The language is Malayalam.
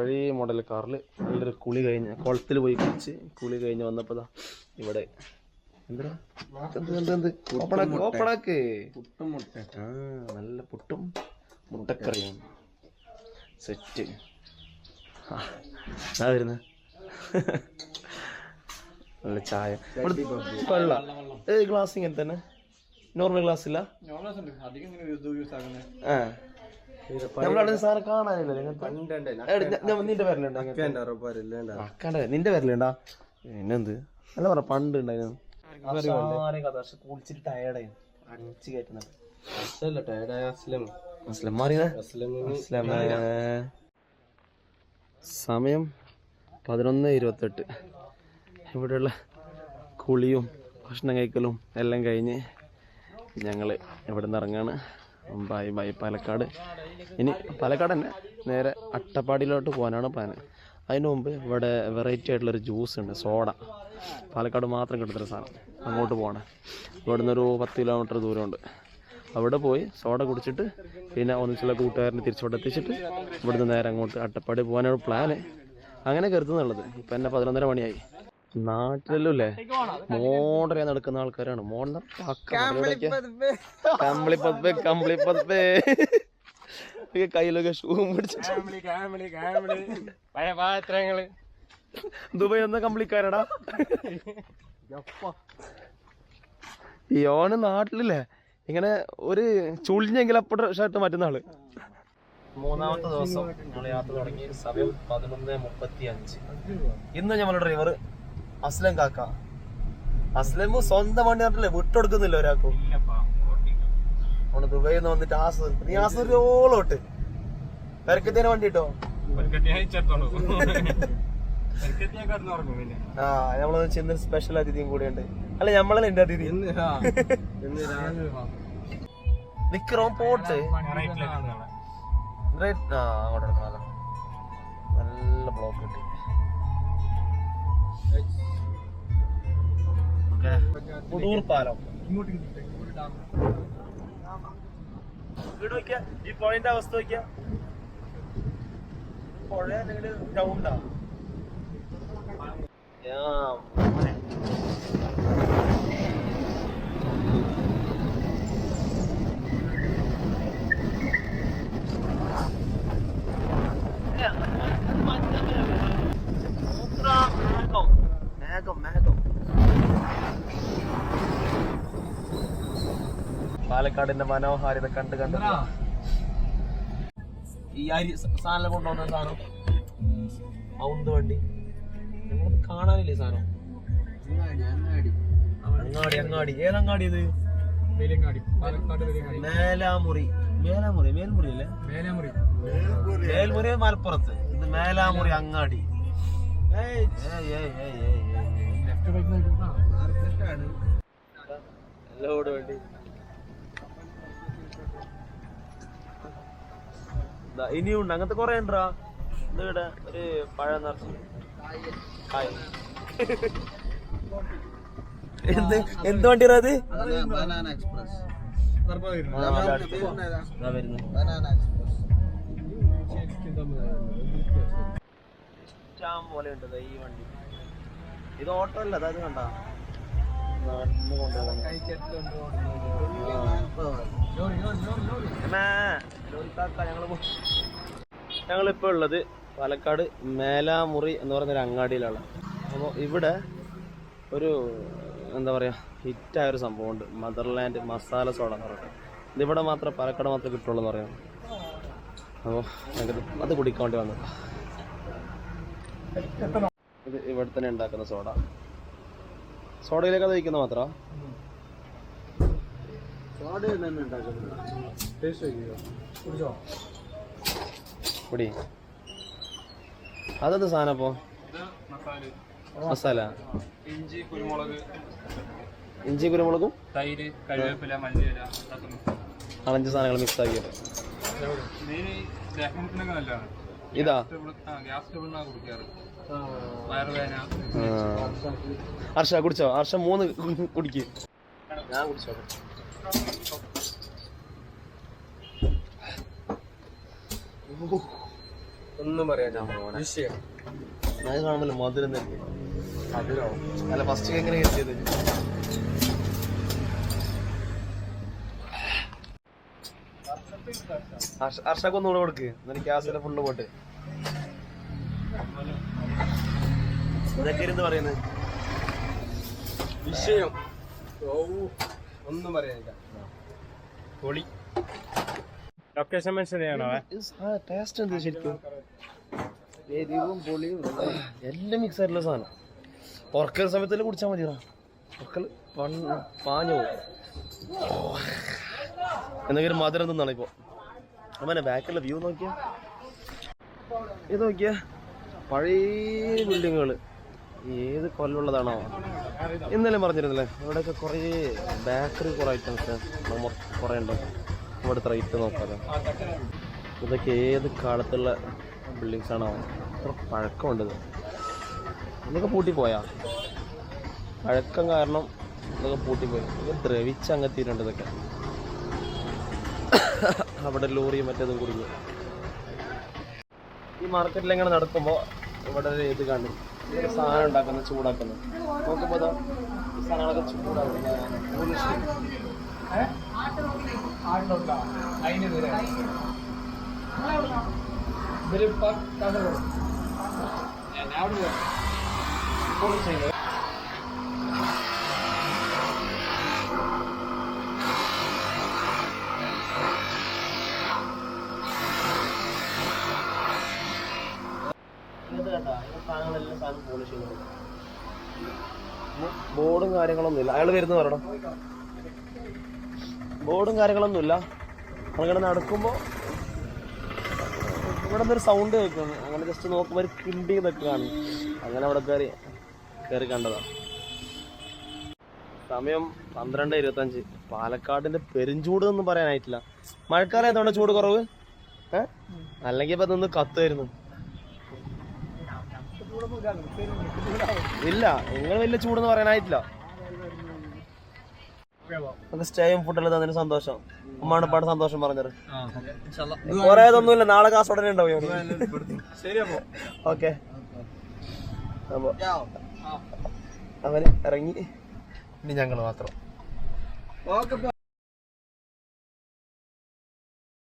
പഴയ മോഡൽ കാറിൽ നല്ലൊരു കുളി കഴിഞ്ഞ് കുളത്തിൽ പോയി കുളിച്ച് കുളി കഴിഞ്ഞ് വന്നപ്പോൾ ദാ ഇവിടെ. എന്ത് എന്ത്? എന്ത് ഓപ്പണാക്ക് ഓപ്പണാക്ക് പുട്ടും മുട്ട ആ നല്ല പുട്ടും മുട്ടക്കറിയും. സെറ്റ്. ആ വരുന്ന? നല്ല ചായ. വെള്ള ഏത് ഗ്ലാസ് ഇങ്ങനെ തന്നെ. നോർമൽ ഗ്ലാസ് ഇല്ല? ആ. നിന്റെ പേരിലുണ്ട് നിന്റെ പേരിലുണ്ടാ? പിന്നെന്ത്? അല്ല പറ പണ്ട് ഉണ്ടായിരുന്നു. സമയം പതിനൊന്ന് ഇരുപത്തെട്ട്. ഇവിടെയുള്ള കുളിയും ഭക്ഷണം കഴിക്കലും എല്ലാം കഴിഞ്ഞ് ഞങ്ങൾ ഇവിടെ നിന്ന് ഇറങ്ങാണ്. Bye bye Palakkad. ഇനി പാലക്കാട് തന്നെ നേരെ അട്ടപ്പാടിയിലോട്ട് പോകാനാണ് പ്ലാൻ അതിന് മുമ്പ് ഇവിടെ വെറൈറ്റി ആയിട്ടുള്ളൊരു ജ്യൂസ് ഉണ്ട് സോഡ പാലക്കാട് മാത്രം കിട്ടുന്നൊരു സാധനം. അങ്ങോട്ട് പോകണം. ഇവിടെ നിന്നൊരു പത്ത് കിലോമീറ്റർ ദൂരമുണ്ട്. അവിടെ പോയി സോഡ കുടിച്ചിട്ട് പിന്നെ ഒന്നിച്ചുള്ള കൂട്ടുകാരനെ തിരിച്ചോട്ട് എത്തിച്ചിട്ട് ഇവിടുന്ന് നേരെ അങ്ങോട്ട് അട്ടപ്പാടി പോകാനാണ് പ്ലാന് അങ്ങനെ കരുതുന്നുള്ളത്. ഇപ്പം എന്നെ പതിനൊന്നര മണിയായി. നാട്ടിലല്ലോ? മോഡറിയാൻ നടക്കുന്ന ആൾക്കാരാണ്. മോഡർ കമ്പിളിപ്പത്ത് കമ്പിളിപ്പത്ത് കയ്യിലൊക്കെ ഷൂ പിടിച്ചിട്ട്. പാത്രങ്ങൾ. ദുബായ് എന്ന കമ്പിളിക്കാരടാ. ഈ ഓന് നാട്ടിലില്ലേ? ഇങ്ങനെ ഒരു ചുളിഞ്ഞെങ്കിൽ അപ്പുറ ഷർട്ട് മാറ്റുന്ന ആൾ. മൂന്നാമത്തെ ദിവസം ഞങ്ങൾ യാത്ര തുടങ്ങി. സമയം പതിനൊന്ന് മുപ്പത്തി അഞ്ച് ഇന്ന് ഞങ്ങളുടെ ഡ്രൈവർ അസ്ലം കാക്ക. അസ്ലം സ്വന്തം വണ്ടി നാട്ടില്ലേ വിട്ടുകൊടുക്കുന്നില്ല ഒരാൾക്കും. അവന് ദുബൈയിൽ നിന്ന് വന്നിട്ട് ആസ് നീ ആസൂരോളോട്ട് പെരക്കത്തേനെ വണ്ടി കിട്ടോ ആ നമ്മൾ ചെന്ന സ്പെഷ്യൽ അതിഥിയും കൂടെയുണ്ട് അല്ല നമ്മളല്ല എന്റെ അതിഥി? നിക്കറോം പോട്ട്. നല്ല ബ്ലോക്ക് കിട്ടി. പുതൂർ പാലം. നോക്കിയാ ഈ പുഴയുടെ അവസ്ഥ നോക്കിയാ പുഴ അല്ലെങ്കിൽ ഗ്രൗണ്ടാ പാലക്കാടിന്റെ മനോഹാരിത കണ്ട് കണ്ട് ഈ അരി സാധനം കൊണ്ടുവന്ന സാധനം. ഔന്ത് വണ്ടി. നമ്മളത് കാണാനില്ലേ സാധനം? അങ്ങാടി അങ്ങാടി. ഏതങ്ങാടി ഇത്? മേലാമുറി. മേലാമുറി. മേൽമുറി അല്ലേ? മേലാമുറി. മേൽമുറി. മലപ്പുറത്ത്. ഇത് മേലാമുറി അങ്ങാടി. ലോഡ് വണ്ടി ഇനിയുണ്ട് അങ്ങനത്തെ കൊറേ ഉണ്ടാ ഇവിടെ ഒരു പഴം നിറച്ച്. കായ്. എന്ത്? എന്ത് വണ്ടി അത് ബനാന എക്സ്പ്രസ് പോലെ ഉണ്ട് ഈ വണ്ടി. ഇത് ഓട്ടോ അല്ല അതായത് കണ്ട. കൊണ്ടുപോകുന്നു ഞങ്ങളിപ്പോൾ ഉള്ളത് പാലക്കാട് മേലാമുറി എന്ന് ഒരു അങ്ങാടിയിലാണ്. അപ്പോൾ ഇവിടെ ഒരു എന്താ പറയുക ഹിറ്റായ ഒരു സംഭവമുണ്ട്. മദർലാൻഡ് മസാല സോഡ എന്ന് പറയുന്നത് ഇതിവിടെ മാത്രം പാലക്കാട് മാത്രമേ കിട്ടുള്ളൂ എന്ന് പറയുന്നത് അപ്പോൾ ഞങ്ങൾക്ക് അത് കുടിക്കാൻ വേണ്ടി വന്നു. ഇത് ഇവിടെ തന്നെ ഉണ്ടാക്കുന്ന സോഡ. സോഡയിലേക്ക് അത് വയ്ക്കുന്ന മാത്രം പൊടി അതെന്ത് സാധനം അപ്പോ? മസാല. ഇഞ്ചി കുരുമുളക്. ഇഞ്ചി കുരുമുളകും? തൈര് കറിവേപ്പില മല്ലിയില അഞ്ച് സാധനങ്ങൾ മിക്സ് നല്ലതാണ്. ഇതാ. ഹർഷ കുടിച്ചോ? ഹർഷ മൂന്ന് കുടിക്ക്. ഞാൻ കുടിച്ചോ ഒന്നും പറയാൻ വിഷയം. ഞാൻ കാണുമല്ലോ മധുരം തന്നെ. മധുരോ? അല്ല ഫസ്റ്റ് എങ്ങനെ കിട്ടിയത് ഹർഷക്ക് ഒന്നുകൂടെ കൊടുക്ക്. എന്നിട്ട് ഗ്യാസിന്റെ ഫുള്ള് പോട്ട്. ഇതൊക്കെ ഇരുന്ന് പറയുന്നത്. വിഷയം. ഓ ഒന്നും പറയാനില്ല. പൊളി. ലൊക്കേഷൻ മെൻഷൻ ചെയ്യണോ? ടേസ്റ്റ് എന്ത് ശരിക്കും. എരിവും പൊളിയും എല്ലാം മിക്സ് ആയിട്ടുള്ള സാധനം. ഉറക്കൽ സമയത്തെല്ലാം കുടിച്ചാൽ മതിയോ ഉറക്കൽ പാഞ്ഞു പോകും എന്തെങ്കിലും മധുരം തിന്നാണ് ഇപ്പോൾ അവനെ ബാക്കിലുള്ള വ്യൂ നോക്കിയാ. ഇത് നോക്കിയാ പഴയ ബിൽഡിങ്ങുകൾ ഏത് കൊല്ലമുള്ളതാണോ? ഇന്നലെ പറഞ്ഞിരുന്നില്ലേ ഇവിടെയൊക്കെ കുറേ ബേക്കറി കുറേ ഐറ്റംസ് കുറേ ഉണ്ട് ഇവിടുത്തെ റേറ്റ് നോക്കാം ഇതൊക്കെ ഏത് കാലത്തുള്ള ബിൽഡിങ്സ് ആണോ? അത്ര പഴക്കമുണ്ട് ഇത്. ഇതൊക്കെ പൂട്ടിപ്പോയാ? പഴക്കം കാരണം ഇതൊക്കെ പൂട്ടിപ്പോയി. ഇതൊക്കെ ദ്രവിച്ച് അങ്ങെത്തിയിട്ടുണ്ട് ഇതൊക്കെ. അവിടെ ലോറിയും മറ്റേതും കുടുങ്ങി. ഈ മാർക്കറ്റിൽ എങ്ങനെ നടക്കുമ്പോൾ ഇവിടെ ഒരു ഇത് കാണും. സാധനം ഉണ്ടാക്കുന്നത് ചൂടാക്കുന്നത്. നോക്കുമ്പോൾ സാധനങ്ങളൊക്കെ ചൂടാക്കുന്നത് കൊടുക്കും. ബോർഡും കാര്യങ്ങളൊന്നും ഇല്ല അയാൾ വരുന്ന പറയണം. ബോർഡും കാര്യങ്ങളൊന്നുമില്ല. നമ്മളിങ്ങനെ നടക്കുമ്പോൾ ഇവിടെ നിന്നൊരു സൗണ്ട് കേൾക്കുന്നു. അങ്ങനെ ജസ്റ്റ് നോക്കുമ്പോൾ ഒരു കിണ്ടി നിൽക്കുകയാണ്. അങ്ങനെ അവിടെ കയറി കയറി കണ്ടതാണ് സമയം പന്ത്രണ്ട് ഇരുപത്തഞ്ച്. പാലക്കാടിന്റെ പെരുംചൂട് ഒന്നും പറയാനായിട്ടില്ല. മഴക്കാലം ആയതുകൊണ്ട് ചൂട് കുറവ്? ഏഹ് അല്ലെങ്കിൽ ഇപ്പൊ നിന്ന് കത്തുമായിരുന്നു ഇല്ല നിങ്ങൾ വലിയ ചൂടെന്ന് പറയാനായിട്ടില്ല. നമുക്ക് സ്റ്റേയും ഫുഡെല്ലാം തന്നതിന് സന്തോഷം. ഉമ്മാണപ്പാട് സന്തോഷം പറഞ്ഞത്. കൊറേ ഇതൊന്നുമില്ല. നാളെ ഉടനെ ഉണ്ടാവും ഓക്കെ. അപ്പൊ അവന് ഇറങ്ങി. ഇനി ഞങ്ങൾ മാത്രം. ഓക്കെ